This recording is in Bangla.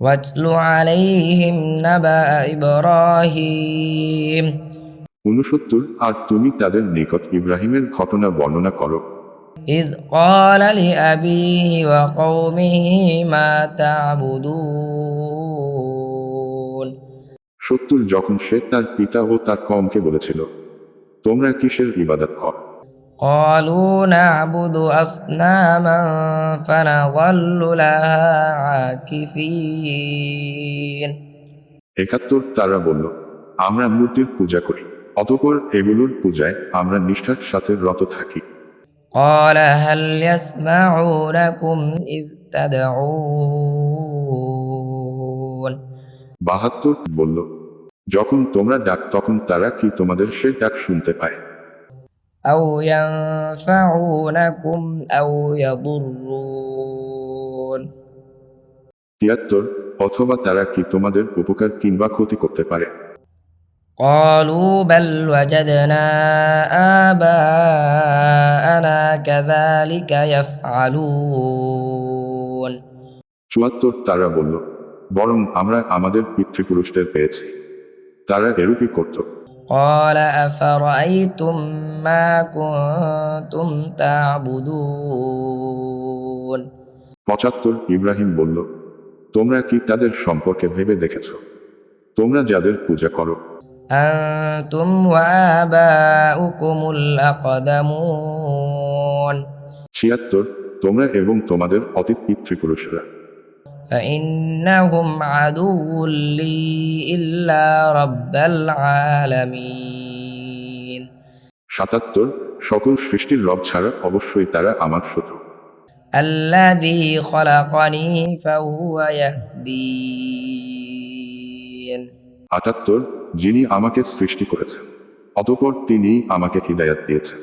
واتل عليهم نبأ إبراهيم উনসত্তর আর তুমি তাদের নিকট ইব্রাহিমের ঘটনা বর্ণনা করো إذ قال لأبيه وقومه ما تعبدون সত্তর যখন সে তার পিতা ও তার কমকে বলেছিল তোমরা কিসের ইবাদত কর قالوا نعبد أصناما فنظل لها عاكفين একাত্তর তারা বলল আমরা মূর্তির পূজা করি অতপর এগুলোর পূজায় আমরা নিষ্ঠার সাথে রত থাকি قال هل يسمعونكم إذ تدعون বাহাত্তর বলল যখন তোমরা ডাক তখন তারা কি তোমাদের সে ডাক শুনতে পায় أو ينفعونكم أو يضرون তিয়াত্তর অথবা তারা কি তোমাদের উপকার কিংবা ক্ষতি করতে পারে قالوا بل وجدنا آباءنا كذلك يفعلون চুয়াত্তর তারা বলল বরং আমরা আমাদের পিতৃপুরুষদের পেয়েছি তারা এরূপই করত قال أفرأيتم ما كنتم تعبدون পঁচাত্তর ইব্রাহিম বলল তোমরা কি তাদের সম্পর্কে ভেবে দেখেছ তোমরা যাদের পূজা করো أنتم وآباؤكم الأقدمون ছিয়াত্তর তোমরা এবং তোমাদের অতীত পিতৃপুরুষরা فإنهم عدو لي إلا رب العالمين সাতাত্তর সকল সৃষ্টির রব ছাড়া অবশ্যই তারা আমার শত্রু الذي خلقني فهو يهدين আটাত্তর যিনি আমাকে সৃষ্টি করেছেন অতপর তিনি আমাকে হিদায়াত দিয়েছেন